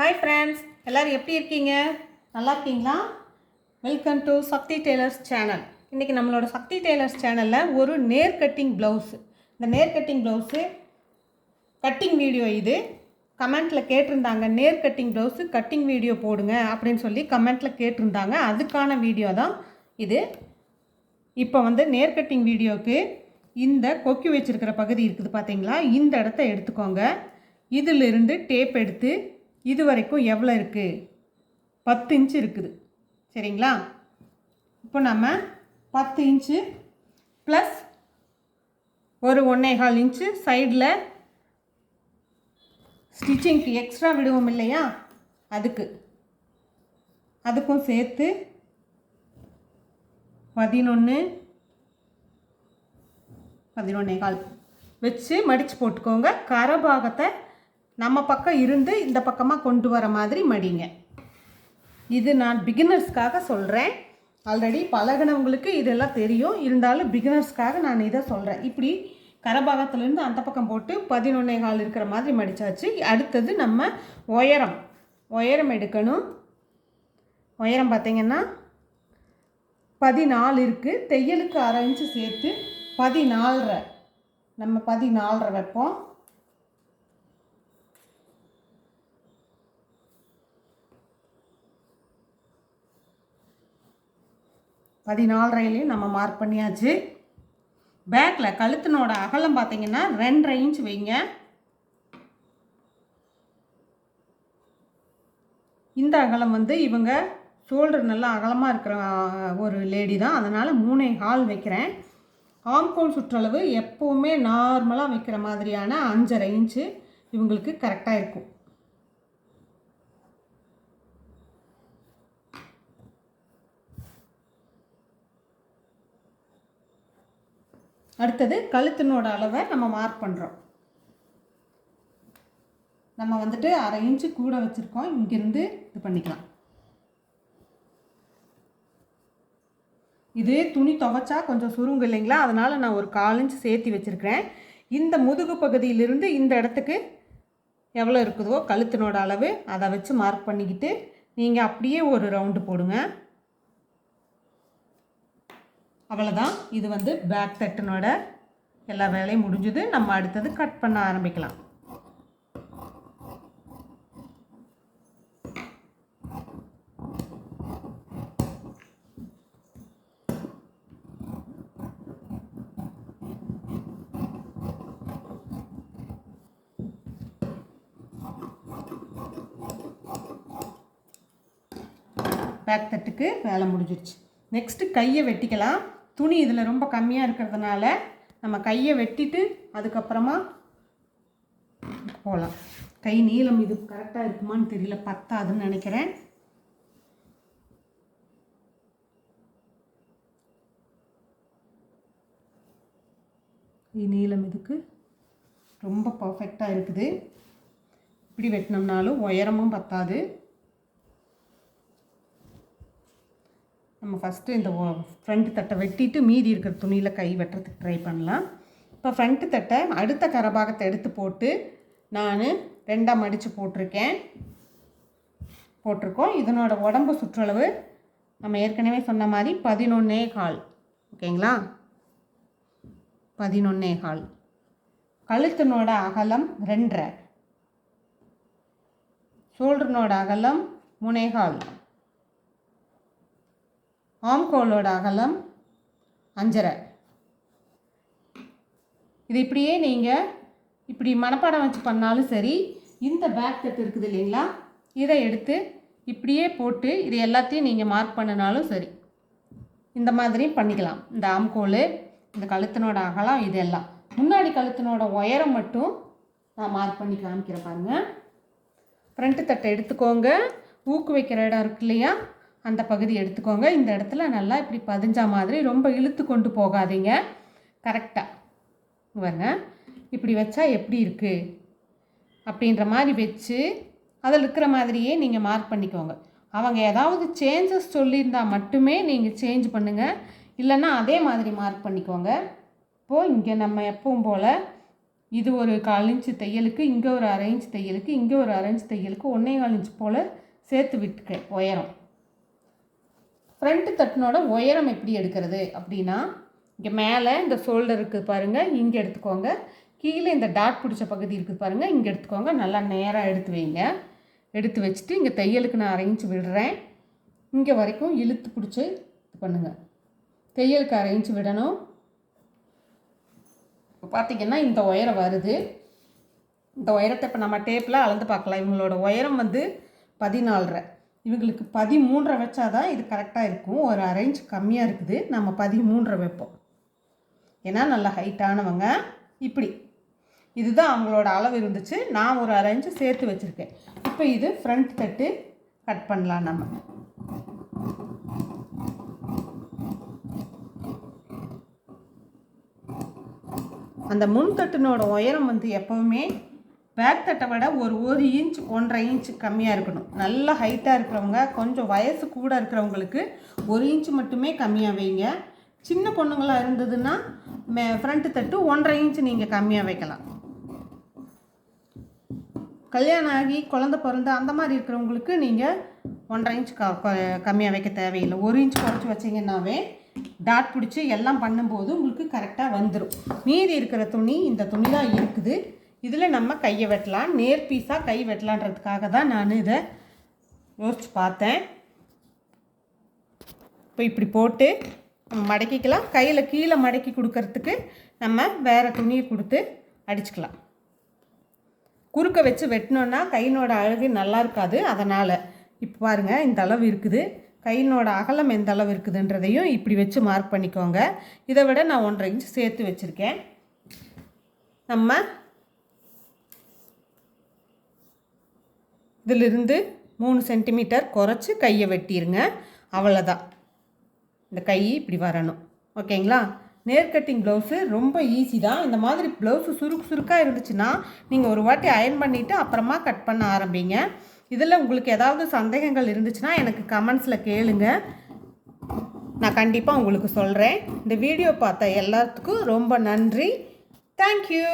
Hi friends எல்லோரும் எப்படி இருக்கீங்க? நல்லா இருக்கீங்களா? Welcome to Sakthi tailors channel இன்றைக்கி நம்மளோட சக்தி டெய்லர்ஸ் சேனலில் ஒரு நேர் கட்டிங் ப்ளவுஸு இந்த நேர் கட்டிங் ப்ளவுஸு கட்டிங் வீடியோ இது. கமெண்ட்டில் கேட்டிருந்தாங்க நேர் கட்டிங் ப்ளவுஸு கட்டிங் வீடியோ போடுங்க அப்படின்னு சொல்லி கமெண்ட்டில் கேட்டிருந்தாங்க. அதுக்கான வீடியோ தான் இது. இப்போ வந்து நேர் கட்டிங் வீடியோவுக்கு இந்த கொக்கி வச்சிருக்கிற பகுதி இருக்குது பார்த்தீங்களா இந்த இடத்த எடுத்துக்கோங்க. இதிலிருந்து டேப் எடுத்து இது வரைக்கும் எவ்வளோ இருக்குது பத்து இன்ச்சு இருக்குது. சரிங்களா? இப்போ நம்ம பத்து இன்ச்சு ப்ளஸ் ஒரு ஒன்றே கால் இன்ச்சு சைடில் ஸ்டிச்சிங்க்கு எக்ஸ்ட்ரா விடுவோம் இல்லையா? அதுக்கு. அதுக்கும் சேர்த்து பதினொன்று பதினொன்னே கால் வச்சு மடித்து போட்டுக்கோங்க. கரபாகத்தை நம்ம பக்கம் இருந்து இந்த பக்கமாக கொண்டு வர மாதிரி மடிங்க. இது நான் பிகினர்ஸ்க்காக சொல்கிறேன் ஆல்ரெடி பழகினவங்களுக்கு இதெல்லாம் தெரியும். இருந்தாலும் பிகினர்ஸ்க்காக நான் இதை சொல்கிறேன் இப்படி கரபாகத்துலேருந்து அந்த பக்கம் போட்டு பதினொன்னே கால் இருக்கிற மாதிரி மடித்தாச்சு அடுத்தது நம்ம உயரம். உயரம் எடுக்கணும். உயரம் பார்த்தீங்கன்னா பதினாலு இருக்குது தையலுக்கு அரை இன்ச்சு சேர்த்து பதினாலரை. நம்ம பதினாலரை வைப்போம். பதினாலரையிலையும் நம்ம மார்க் பண்ணியாச்சு. பேக்கில் கழுத்தினோட அகலம் பார்த்தீங்கன்னா ரெண்டரை இன்ச் வைங்க. இந்த அகலம் வந்து இவங்க ஷோல்டர் நல்லா அகலமாக இருக்கிற ஒரு லேடி தான். அதனால் மூணே ஹால் வைக்கிறேன். ஆம்கோல் சுற்றளவு எப்போவுமே நார்மலாக வைக்கிற மாதிரியான அஞ்சரை இன்ச்சு இவங்களுக்கு கரெக்டாக இருக்கும். அடுத்தது கழுத்தினோட அளவை நம்ம மார்க் பண்ணுறோம் நம்ம வந்துட்டு அரை இன்ச்சு கூட வச்சுருக்கோம். இங்கேருந்து இது பண்ணிக்கலாம். இது துணி துவைச்சா கொஞ்சம் சுருங்கு இல்லைங்களா? அதனால் நான் ஒரு கால் இன்ச் சேர்த்து வச்சுருக்கிறேன். இந்த முதுகு பகுதியிலிருந்து இந்த இடத்துக்கு எவ்வளோ இருக்குதோ கழுத்தினோட அளவு அதை வச்சு மார்க் பண்ணிக்கிட்டு நீங்கள் அப்படியே ஒரு ரவுண்டு போடுங்க. அவ்வளோதான் இது வந்து பேக் தட்டினோட எல்லா வேலையும் முடிஞ்சுது. நம்ம அடுத்தது கட் பண்ண ஆரம்பிக்கலாம். பேக் தட்டுக்கு வேலை முடிஞ்சிருச்சு. நெக்ஸ்ட்டு கையை வெட்டிக்கலாம். துணி இதில் ரொம்ப கம்மியாக இருக்கிறதுனால நம்ம கையை வெட்டிட்டு அதுக்கப்புறமா போகலாம் கை நீளம் இது கரெக்டாக இருக்குமான்னு தெரியல பத்தாதுன்னு நினைக்கிறேன். கை நீளம் இதுக்கு ரொம்ப பர்ஃபெக்டாக இருக்குது. இப்படி வெட்டினோம்னாலும் உயரமும் பத்தாது. நம்ம ஃபஸ்ட்டு இந்த ஃப்ரண்ட் தட்டை வெட்டிட்டு மீதி இருக்கிற துணியில் கை வெட்டுறதுக்கு ட்ரை பண்ணலாம். இப்போ ஃப்ரண்ட்டு தட்டை அடுத்த கரபாகத்தை எடுத்து போட்டு நான் ரெண்டாக மடித்து போட்டிருக்கேன். போட்டிருக்கோம். இதனோட உடம்பு சுற்றளவு நம்ம ஏற்கனவே சொன்ன மாதிரி பதினொன்னே கால். ஓகேங்களா? பதினொன்னே கால். கழுத்தினோட அகலம் ரெண்டரை. ஷோல்டர்னோட அகலம் மூணேகால் ஆம்கோலோட அகலம் அஞ்சரை. இது இப்படியே நீங்கள் இப்படி மனப்பாடம் வச்சு பண்ணாலும் சரி இந்த பேக் தட்டு இருக்குது இல்லைங்களா? இதை எடுத்து இப்படியே போட்டு இது எல்லாத்தையும் நீங்கள் மார்க் பண்ணினாலும் சரி இந்த மாதிரி பண்ணிக்கலாம். இந்த ஆம்கோல் இந்த கழுத்தினோட அகலம் இதெல்லாம். முன்னாடி கழுத்தினோட உயரம் மட்டும் நான் மார்க் பண்ணி காமிக்கிறேன் பாருங்கள் ஃப்ரண்ட்டு தட்டை எடுத்துக்கோங்க. ஊக்கு வைக்கிற இடம் இருக்கு இல்லையா? அந்த பகுதி எடுத்துக்கோங்க. இந்த இடத்துல நல்லா இப்படி பதிஞ்சா மாதிரி ரொம்ப இழுத்து கொண்டு போகாதீங்க. கரெக்டாக வருங்க இப்படி வச்சா எப்படி இருக்குது அப்படின்ற மாதிரி வச்சு அதில் இருக்கிற மாதிரியே நீங்கள் மார்க் பண்ணிக்கோங்க. அவங்க ஏதாவது சேஞ்சஸ் சொல்லியிருந்தால் மட்டுமே நீங்கள் சேஞ்ச் பண்ணுங்கள் இல்லைன்னா அதே மாதிரி மார்க் பண்ணிக்கோங்க. இப்போது இங்கே நம்ம எப்பவும் போல் இது ஒரு கால் இன்ச்சு தையலுக்கு இங்கே ஒரு அரை இன்ச் தையலுக்கு இங்கே ஒரு அரை இன்ச் தையலுக்கு ஒன்றே கால் இன்ச் போல் சேர்த்து விட்டுக்க உயரம். ஃப்ரண்ட் தட்டினோட உயரம் எப்படி எடுக்கிறது? அப்படின்னா இங்கே மேலே இந்த ஷோல்டர் இருக்குது பாருங்கள் இங்கே எடுத்துக்கோங்க. கீழே இந்த டாட் பிடிச்ச பகுதி இருக்குது பாருங்கள் இங்கே எடுத்துக்கோங்க. நல்லா நேராக எடுத்து வைங்க. எடுத்து வச்சுட்டு இங்கே தையலுக்கு நான் அரைஞ்சு விடுறேன். இங்கே வரைக்கும் இழுத்து பிடிச்சி இது பண்ணுங்கள் தையலுக்கு அரைஞ்சு விடணும். இப்போ பார்த்தீங்கன்னா இந்த உயரம் வருது. இந்த உயரத்தை இப்போ நம்ம டேப்பில் அளந்து பார்க்கலாம். இவங்களோட உயரம் வந்து பதினாலரை. இவங்களுக்கு பதிமூன்றரை வச்சாதான் இது கரெக்டாக இருக்கும். ஒரு அரேஞ்ச் கம்மியாக இருக்குது. நம்ம பதிமூன்றரை வைப்போம். ஏன்னா நல்ல ஹைட்டானவங்க இப்படி. இதுதான் அவங்களோட அளவு இருந்துச்சு. நான் ஒரு அரேஞ்ச் சேர்த்து வச்சுருக்கேன். இப்போ இது ஃப்ரண்ட் தட்டு கட் பண்ணலாம் நம்ம. அந்த முன் தட்டினோட உயரம் வந்து எப்போவுமே பேக் தட்டை விட ஒரு ஒரு இன்ச் ஒன்றரை இன்ச் கம்மியாக இருக்கணும். நல்ல ஹைட்டாக இருக்கிறவங்க கொஞ்சம் வயசு கூட இருக்கிறவங்களுக்கு ஒரு இன்ச் மட்டுமே கம்மியாக வைங்க. சின்ன பொண்ணுங்களாக இருந்ததுன்னா மே ஃப்ரண்ட்டு தட்டு ஒன்றரை இன்ச் நீங்கள் கம்மியாக வைக்கலாம். கல்யாணம் ஆகி குழந்த பிறந்த அந்த மாதிரி இருக்கிறவங்களுக்கு நீங்கள் ஒன்றரை இன்ச் க கம்மியாக வைக்க தேவையில்லை. ஒரு இன்ச் குறைச்சி வச்சிங்கன்னாவே டாட் பிடிச்சி எல்லாம் பண்ணும்போது உங்களுக்கு கரெக்டாக வந்துடும் மீதி இருக்கிற துணி இந்த துணி தான் இருக்குது. இதில் நம்ம கையை வெட்டலாம். நேர் பீஸாக கை வெட்டலான்றதுக்காக தான் நான் இதை யோசிச்சு பார்த்தேன். இப்போ இப்படி போட்டு நம்ம மடக்கிக்கலாம். கையில் கீழே மடக்கி கொடுக்கறதுக்கு நம்ம வேறு துணியை கொடுத்து அடிச்சுக்கலாம். குறுக்க வச்சு வெட்டினோன்னா கையினோட அழகு நல்லா இருக்காது. அதனால் இப்போ பாருங்கள் இந்த அளவு இருக்குது. கையினோட அகலம் எந்த அளவு இருக்குதுன்றதையும் இப்படி வச்சு மார்க் பண்ணிக்கோங்க. இதை விட நான் ஒன்றரை இன்ச்சு சேர்த்து வச்சுருக்கேன். நம்ம இதிலிருந்து மூணு சென்டிமீட்டர் குறைச்சி கையை வெட்டிடுங்க அவ்வளோதான். இந்த கை இப்படி வரணும். ஓகேங்களா? நேர் கட்டிங் ப்ளவுஸு ரொம்ப ஈஸி தான். இந்த மாதிரி ப்ளவுஸு சுருக்கு சுருக்காக இருந்துச்சுன்னா நீங்கள் ஒரு வாட்டி அயன் பண்ணிவிட்டு அப்புறமா கட் பண்ண ஆரம்பிங்க. இதில் உங்களுக்கு ஏதாவது சந்தேகங்கள் இருந்துச்சுன்னா எனக்கு கமெண்ட்ஸில் கேளுங்க. நான் கண்டிப்பாக உங்களுக்கு சொல்கிறேன் இந்த வீடியோ பார்த்த எல்லாத்துக்கும் ரொம்ப நன்றி. தேங்க்யூ